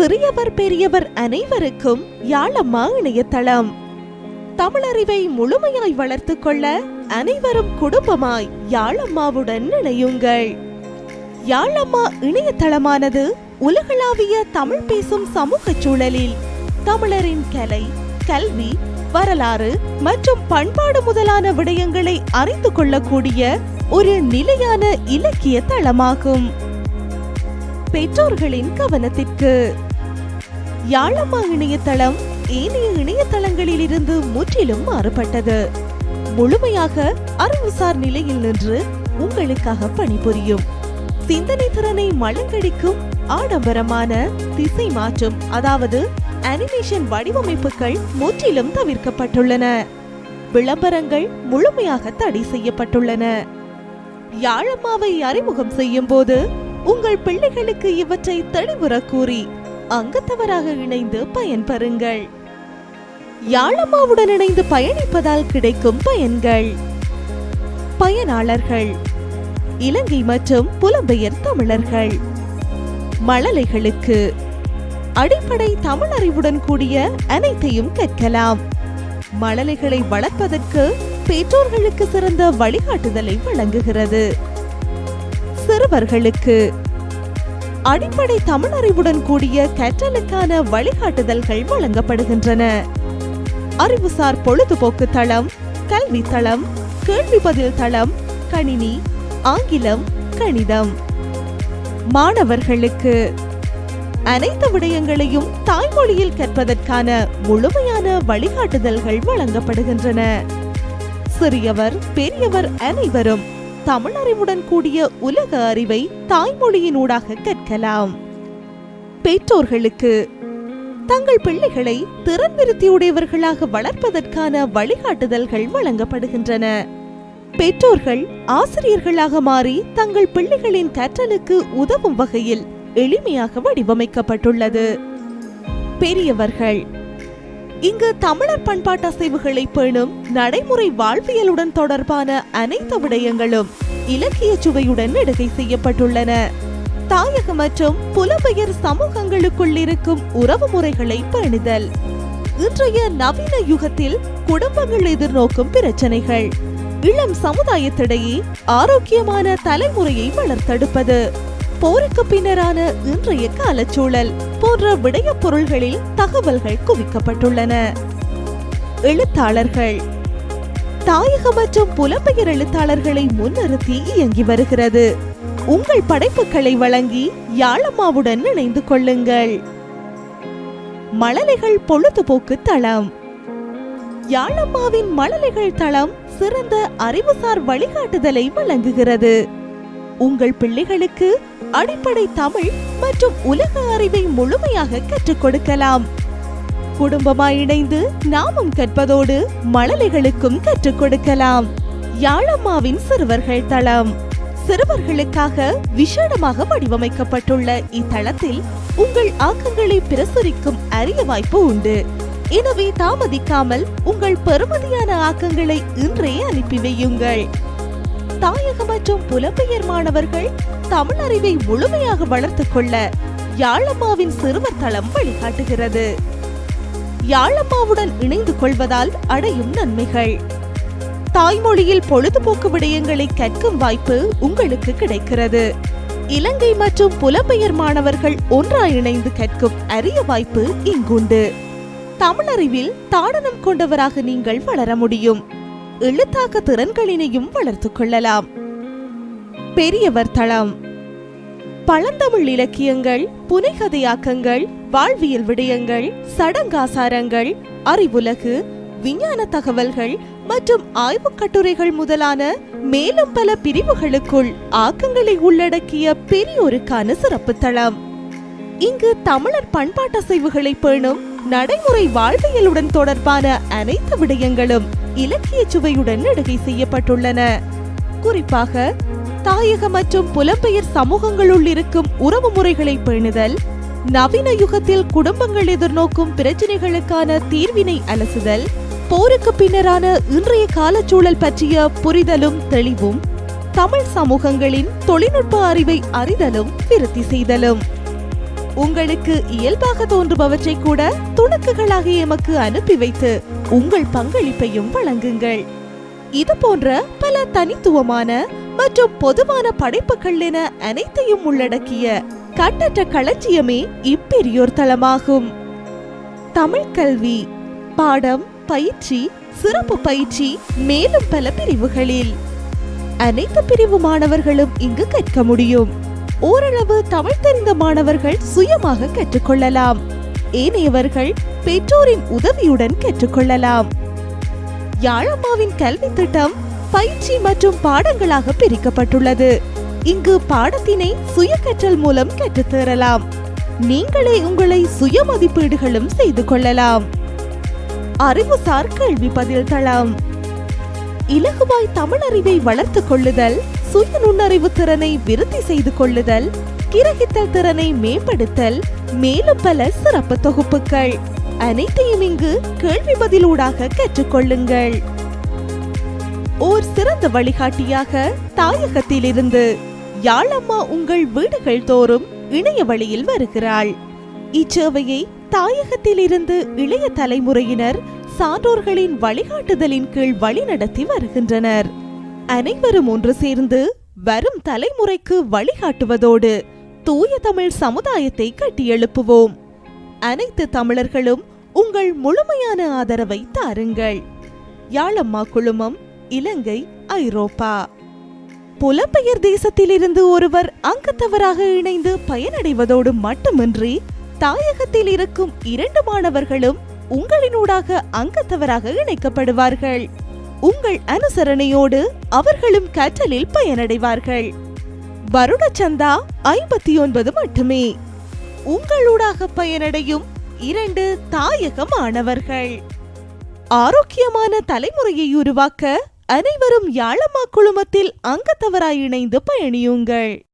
சிறியவர் பெரியவர் அனைவருக்கும் யாழம்மா இணையதளம். தமிழறிவை முழுமையாய் வளர்த்து கொள்ள அனைவரும் குடும்பமாய் யாழம்மாவுடன் இணையுங்கள். யாழம்மா இணையதளமானது உலகளாவிய தமிழ் பேசும் சமூக சூழலில் தமிழரின் கலை கல்வி வரலாறு மற்றும் பண்பாடு முதலான விடயங்களை அறிந்து கொள்ளக்கூடிய ஒரு நிலையான இலக்கிய தளமாகும். பெற்றோர்களின் கவனத்திற்கு யாழம்மா இணையதளம் ஏனைய இணையதளங்களில் இருந்து முற்றிலும் மாறுபட்டது. முழுமையாக அறிவுசார் நிலையில் நின்று உங்களுக்காக பணிபுரியும் சிந்தனை திறனை மலங்கடிக்கும் ஆடம்பரமான திசை மாற்றும் அதாவது அனிமேஷன் வடிவமைப்புகள் முற்றிலும் தவிர்க்கப்பட்டுள்ளன. விளம்பரங்கள் முழுமையாக தடை செய்யப்பட்டுள்ளன. யாழம்மாவை அறிமுகம் செய்யும் போது உங்கள் பிள்ளைகளுக்கு இவற்றை தெளிவுற கூறி அங்கத்தவராக இணைந்து பயன்பெறுங்கள். யாழம்மாவுடன் இணைந்து பயணிப்பதால் கிடைக்கும் பயன்கள். பயனாளர்கள் இலங்கை மற்றும் புலம்பெயர் தமிழர்கள். மழலைகளுக்கு அடிப்படை தமிழ் அறிவுடன் கூடிய அனைத்தையும் கற்கலாம் மழலைகளை வளர்ப்பதற்கு பெற்றோர்களுக்கு சிறந்த வழிகாட்டுதலை வழங்குகிறது. சிறுவர்களுக்கு அடிப்படை தமிழ் அறிவுடன் கூடிய கற்றலுக்கான வழிகாட்டுதல்கள் வழங்கப்படுகின்றன. அறிவுசார் பொழுதுபோக்கு தளம் கல்வி தளம் கேள்வி பதில் தளம் கணினி ஆங்கிலம் கணிதம். மாணவர்களுக்கு அனைத்து விடயங்களையும் தாய்மொழியில் கற்பதற்கான முழுமையான வழிகாட்டுதல்கள் வழங்கப்படுகின்றன. சிறியவர் பெரியவர் அனைவரும் தமிழறிவுடன் கூடிய உலக அறிவை தாய்மொழியினூடாக கற்கலாம். பெற்றோர்களுக்கு தங்கள் பிள்ளைகளை திறன் விருத்தியுடையவர்களாக வளர்ப்பதற்கான வழிகாட்டுதல்கள் வழங்கப்படுகின்றன. பெற்றோர்கள் ஆசிரியர்களாக மாறி தங்கள் பிள்ளைகளின் கற்றலுக்கு உதவும் வகையில் எளிமையாக வடிவமைக்கப்பட்டுள்ளது. பெரியவர்கள் இங்கு தமிழர் பண்பாட்டு அசைவுகளை பேணும் நடைமுறை வாழ்வியலுடன் தொடர்பான அனைத்து விடயங்களும் இலக்கிய சுவையுடன் இடுகை செய்யப்பட்டுள்ளன. தாயக மற்றும் புலம்பெயர் சமூகங்களுக்குள் இருக்கும் உறவு முறைகளை பேணுதல். இன்றைய நவீன யுகத்தில் குடும்பங்கள் எதிர்நோக்கும் பிரச்சனைகள். இளம் சமுதாயத்திடையே ஆரோக்கியமான தலைமுறையை வளர்த்தெடுப்பது. போருக்கு பின்னரான இன்றைய காலச்சூழல் போன்ற விடய பொருள்களில் தகவல்கள் குவிக்கப்பட்டுள்ளன. எழுத்தாளர்கள். தாயக மற்றும் புலம்பெயர் எழுத்தாளர்களை முன்னிறுத்தி இயங்கி வருகிறது. உங்கள் படைப்புகளை வழங்கி யாழம்மாவுடன் இணைந்து கொள்ளுங்கள். மழலைகள் பொழுதுபோக்கு தளம். யாழம்மாவின் மழலைகள் தளம் சிறந்த அறிவுசார் வழிகாட்டுதலை வழங்குகிறது. உங்கள் பிள்ளைகளுக்கு அடிப்படை தமிழ் மற்றும் உலக அறிவை முழுமையாக கற்றுக் கொடுக்கலாம். குடும்பமாய் இணைந்து நாமும் கற்பதோடு மழலைகளுக்கும் கற்றுக் கொடுக்கலாம். யாழம்மாவின் சிறுவர்கள் தளம். சிறுவர்களுக்காக விஷேடமாக வடிவமைக்கப்பட்டுள்ள இத்தளத்தில் உங்கள் ஆக்கங்களை பிரசுரிக்கும் அரிய வாய்ப்பு உண்டு. எனவே தாமதிக்காமல் உங்கள் பெறுமதியான ஆக்கங்களை இன்றே அனுப்பி வையுங்கள். தாயக மற்றும் புலம்பெயர் மாணவர்கள் தமிழ் அறிவை முழுமையாக வளர்த்துக் கொள்ள யாழம்மாவின் சிறுவர் தளம் வழிகாட்டுகிறது. யாழம்மாவுடன் இணைந்து கொள்வதால் அடையும் நன்மைகள். தாய்மொழியில் பொழுதுபோக்கு விடயங்களை கற்கும் வாய்ப்பு உங்களுக்கு கிடைக்கிறது. இலங்கை மற்றும் புலம்பெயர் மாணவர்கள் ஒன்றாய் இணைந்து கற்கும் அரிய வாய்ப்பு இங்குண்டு. தமிழறிவில் தாடனம் கொண்டவராக நீங்கள் வளர முடியும். எழுத்தாக்க திறன்களினையும் வளர்த்துக் கொள்ளலாம். பெரியவர் தளம். பழந்தமிழ் இலக்கியங்கள் புனைகதையாக்கங்கள் வாழ்வியல் விடயங்கள் சடங்காசாரங்கள் அறிவுலகு விஞ்ஞான தகவல்கள் மற்றும் ஆய்வுக் கட்டுரைகள் முதலான மேலும் பல பிரிவுகளுக்குள் ஆக்கங்களை உள்ளடக்கிய பெரியோருக்கான சிறப்பு தளம். இங்கு தமிழர் பண்பாட்டசைவுகளை பேணும் நடைமுறை வாழ்வியலுடன் தொடர்பான அனைத்து விடயங்களும் இலக்கிய சுவையுடன் நடுகை செய்யப்பட்டுள்ளன. குறிப்பாக தாயக மற்றும் புலம்பெயர் சமூகங்களுள் இருக்கும் உறவு முறைகளை பேணுதல் நவீன யுகத்தில் குடும்பங்கள் எதிர்நோக்கும் பிரச்சனைகளுக்கான தீர்வினை அலசுதல் போருக்கு பின்னரான இன்றைய காலச்சூழல் பற்றிய புரிதலும் தெளிவும் தமிழ் சமூகங்களின் தொழில்நுட்ப அறிவை அறிதலும் விருத்தி செய்தலும். உங்களுக்கு இயல்பாக தோன்றுபவற்றை கூட துணுக்குகளாக எமக்கு அனுப்பி வைத்து உங்கள் பங்களிப்பையும் வழங்குங்கள். இது போன்ற பல தனித்துவமான மற்றும் பொதுவான படைப்புகள் என அனைத்தையும் உள்ளடக்கிய கட்டற்ற களஞ்சியமே இப்பெரியோர் தளமாகும் தமிழ் கல்வி பாடம் பயிற்சி சிறப்பு பயிற்சி மேலும் பல பிரிவுகளில் அனைத்து பிரிவு மாணவர்களும் இங்கு கற்க முடியும். ஓரளவு தமிழ் தெரிந்த மாணவர்கள் சுயமாக கற்றுக்கொள்ளலாம். ஏனையவர்கள் பெற்றோரின் உதவியுடன் கற்றுக்கொள்ளலாம். யாழம்மாவின் கல்வி திட்டம் பயிற்சி மற்றும் பாடங்களாக பிரிக்கப்பட்டுள்ளது. இங்கு பாடத்தினை சுய கற்றல் மூலம் கற்றுத்தரலாம். நீங்களே உங்களை சுய மதிப்பீடுகளும் செய்து கொள்ளலாம். அறிவுசார் கல்வி பதில் தளம் இலகுவாய் தமிழ் அறிவை வளர்த்துக் கொள்ளுதல் சுய நுண்ணறிவு திறனை விருத்தி செய்து கொள்ளுதல் கிரகித்தல் திறனை மேம்படுத்தல் மேலும் பல சிறப்பு தொகுப்புகள். அனைத்தையும் இங்கு கேள்வி பதிலூடாக கற்றுக்கொள்ளுங்கள் ஓர் சிறந்த வழிகாட்டியாக தாயகத்திலிருந்து யாழம்மா உங்கள் வீடுகள் தோறும் இணைய வழியில் வருகிறாள். இச்சேவையை தாயகத்திலிருந்து இளைய தலைமுறையினர் சான்றோர்களின் வழிகாட்டுதலின் கீழ் வழிநடத்தி வருகின்றனர். அனைவரும் ஒன்று சேர்ந்து வரும் தலைமுறைக்கு வழிகாட்டுவதோடு தூய தமிழ் சமுதாயத்தை கட்டியெழுப்புவோம் அனைத்து தமிழர்களும் உங்கள் முழுமையான ஆதரவை தாருங்கள். யாழம்மா குழுமம் இலங்கை ஐரோப்பா. புலம்பெயர் தேசத்திலிருந்து ஒருவர் அங்கத்தவராக இணைந்து பயனடைவதோடு மட்டுமின்றி தாயகத்தில் இருக்கும் இரண்டு மாணவர்களும் உங்களினூடாக அங்கத்தவராக இணைக்கப்படுவார்கள். உங்கள் அனுசரணையோடு அவர்களும் கற்றலில் பயனடைவார்கள். வருட சந்தா ஐம்பத்தி ஒன்பது மட்டுமே. உங்களூடாக பயனடையும் இரண்டு தாயக மாணவர்கள் ஆரோக்கியமான தலைமுறையை உருவாக்க அனைவரும் யாழம்மா குழுமத்தில் அங்கத்தவராய் இணைந்து பயணியுங்கள்.